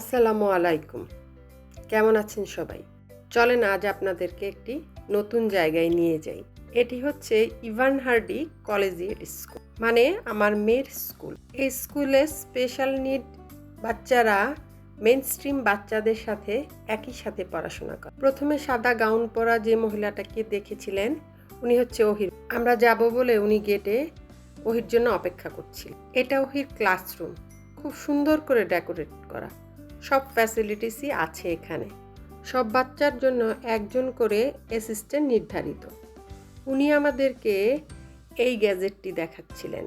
আসসালামু আলাইকুম। কেমন আছেন সবাই? চলেন আজ আপনাদেরকে একটি নতুন জায়গায় নিয়ে যাই। এটি হচ্ছে ইভান হার্ডি কলেজিয়েট স্কুল মানে আমার মেয়ের স্কুল। এই স্কুলে স্পেশাল নিড বাচ্চারা মেন স্ট্রিম বাচ্চাদের সাথে একই সাথে পড়াশোনা করে। প্রথমে সাদা গাউন পরা যে মহিলাটাকে দেখেছিলেন, উনি হচ্ছে ওহির। আমরা যাব বলে উনি গেটে ওহির জন্য অপেক্ষা করছিল। এটা ওহির ক্লাসরুম। খুব সুন্দর করে ডেকোরেট করা। সব ফ্যাসিলিটিসই আছে এখানে। সব বাচ্চার জন্য একজন করে অ্যাসিস্ট্যান্ট নির্ধারিত। উনি আমাদেরকে এই গ্যাজেটটি দেখাচ্ছিলেন।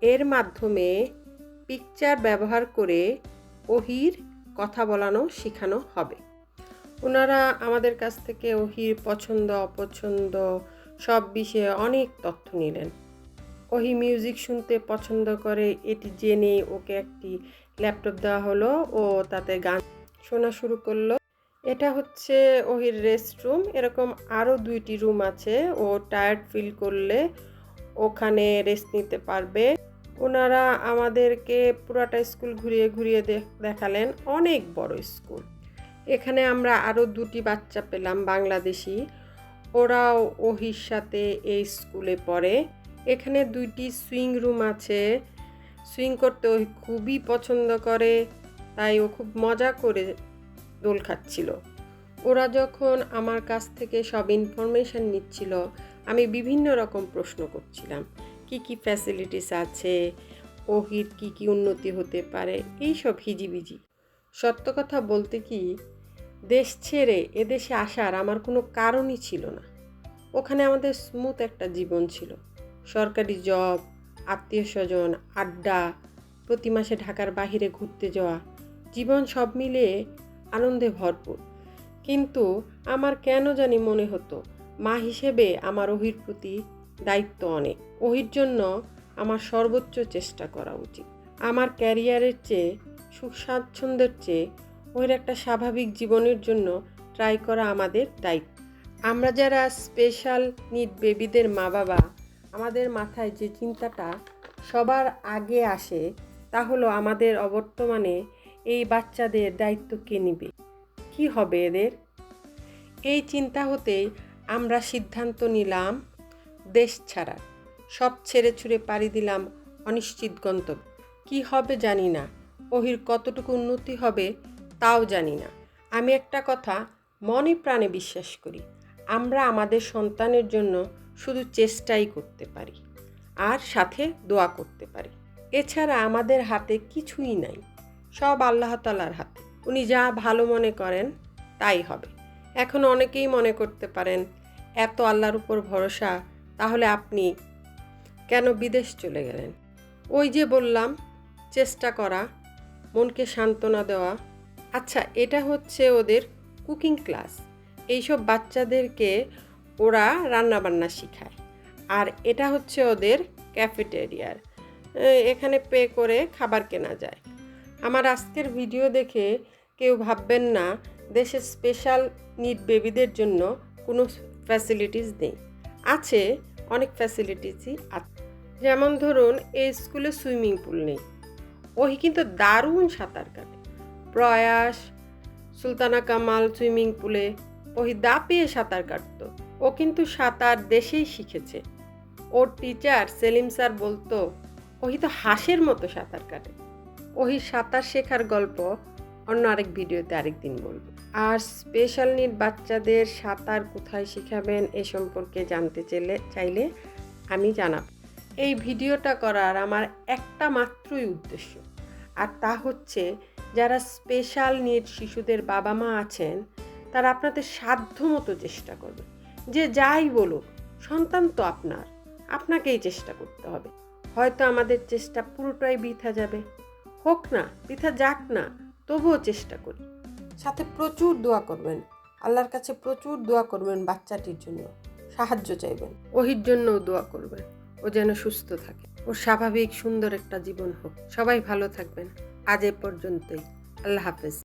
এর মাধ্যমে পিকচার ব্যবহার করে ওহির কথা বলানো শেখানো হবে। ওনারা আমাদের কাছ থেকে ওহির পছন্দ, অপছন্দ সব বিষয়ে অনেক তথ্য নিলেন। ওহি মিউজিক শুনতে পছন্দ করে, এটি জেনে ওকে একটি ল্যাপটপ দেওয়া হলো ও তাতে গান শোনা শুরু করল। এটা হচ্ছে ওহির রেস্টরুম এরকম আরও দুইটি রুম আছে। ও টায়ার্ড ফিল করলে ওখানে রেস্ট নিতে পারবে। ওনারা আমাদেরকে পুরাটা স্কুল ঘুরিয়ে ঘুরিয়ে দেখ- দেখালেন। অনেক বড় স্কুল এখানে আমরা আরও দুটি বাচ্চা পেলাম বাংলাদেশি। ওরাও ওহির সাথে এই স্কুলে পড়ে। এখানে দুইটি সুইং রুম আছে। সুইং করতে ও খুবই পছন্দ করে, তাই ও খুব মজা করে দোল খাচ্ছিল। ওরা যখন আমার কাছ থেকে সব ইনফরমেশান নিচ্ছিল, আমি বিভিন্ন রকম প্রশ্ন করছিলাম। কি কি ফ্যাসিলিটিস আছে? ওহির কি কি উন্নতি হতে পারে? এইসব হিজিবিজি। সত্য কথা বলতে কি, দেশ ছেড়ে এদেশে আসার আমার কোনো কারণই ছিল না। ওখানে আমাদের স্মুথ একটা জীবন ছিল। সরকারি জব আত্মীয় স্বজন আড্ডা, প্রতি মাসে ঢাকার বাহিরে ঘুরতে যাওয়া, জীবন সব মিলিয়ে আনন্দে ভরপুর। কিন্তু আমার কেন জানি মনে হতো, মা হিসেবে আমার ওহির প্রতি দায়িত্ব অনেক। ওহির জন্য আমার সর্বোচ্চ চেষ্টা করা উচিত। আমার ক্যারিয়ারের চেয়ে সুখ স্বাচ্ছন্দ্যের চেয়ে ওহির একটা স্বাভাবিক জীবনের জন্য ট্রাই করা আমাদের দায়িত্ব। আমরা যারা স্পেশাল নিড বেবিদের মা বাবা আমাদের মাথায় যে চিন্তাটা সবার আগে আসে, তা হলো আমাদের অবর্তমানে এই বাচ্চাদের দায়িত্ব কে নিবে? কি হবে এদের? এই চিন্তা হতেই আমরা সিদ্ধান্ত নিলাম দেশ ছাড়া সব ছেড়ে ছুড়ে পাড়ি দিলাম অনিশ্চিত গন্তব্য। কি হবে জানি না। ওহির কতটুকু উন্নতি হবে তাও জানি না। আমি একটা কথা মনে প্রাণে বিশ্বাস করি আমরা আমাদের সন্তানের জন্য শুধু চেষ্টাই করতে পারি, আর সাথে দোয়া করতে পারি। এছাড়া আমাদের হাতে কিছুই নাই, সব আল্লাহ তালার হাতে। উনি যা ভালো মনে করেন তাই হবে। এখন অনেকেই মনে করতে পারেন, এত আল্লাহর উপর ভরসা, তাহলে আপনি কেন বিদেশ চলে গেলেন? ওই যে বললাম, চেষ্টা করা, মনকে সান্ত্বনা দেওয়া। আচ্ছা এটা হচ্ছে ওদের কুকিং ক্লাস। এইসব বাচ্চাদেরকে ওরা রান্নাবান্না শেখায়। আর এটা হচ্ছে ওদের ক্যাফেটেরিয়ার। এখানে পে করে খাবার কেনা যায়। আমার আজকের ভিডিও দেখে কেউ ভাববেন না দেশের স্পেশাল নিড বেবিদের জন্য কোনো ফ্যাসিলিটিস নেই। আছে অনেক ফ্যাসিলিটিসই আছে যেমন ধরুন, এই স্কুলে সুইমিং পুল নেই। ওই কিন্তু দারুণ সাঁতার কাটে। প্রয়াস, সুলতানা কামাল সুইমিং পুলে ওই দাপিয়ে সাঁতার কাটতো। ও কিন্তু সাঁতার দেশেই শিখেছে। ওর টিচার সেলিম স্যার বলতো ওহি তো হাঁসের মতো সাঁতার কাটে। ওহি সাঁতার শেখার গল্প অন্য আরেক ভিডিওতে আরেকদিন বলব। আর স্পেশাল নিড বাচ্চাদের সাঁতার কোথায় শেখাবেন এ সম্পর্কে জানতে চাইলে চাইলে আমি জানাব। এই ভিডিওটা করার আমার একটা মাত্রই উদ্দেশ্য, আর তা হচ্ছে যারা স্পেশাল নিড শিশুদের বাবা মা আছেন তারা আপনাদের সাধ্য মতো চেষ্টা করবে। যে যাই বলুক সন্তান তো আপনার আপনাকেই চেষ্টা করতে হবে। হয়তো আমাদের চেষ্টা পুরোটাই বৃথা যাবে। হোক না বৃথা যাক না তবুও চেষ্টা করি। সাথে প্রচুর দোয়া করবেন। আল্লাহর কাছে প্রচুর দোয়া করবেন বাচ্চাটির জন্য। সাহায্য চাইবেন। ওহির জন্যও দোয়া করবেন। ও যেন সুস্থ থাকে। ও স্বাভাবিক সুন্দর একটা জীবন হোক। সবাই ভালো থাকবেন। আজ এ পর্যন্তই। আল্লাহ হাফেজ।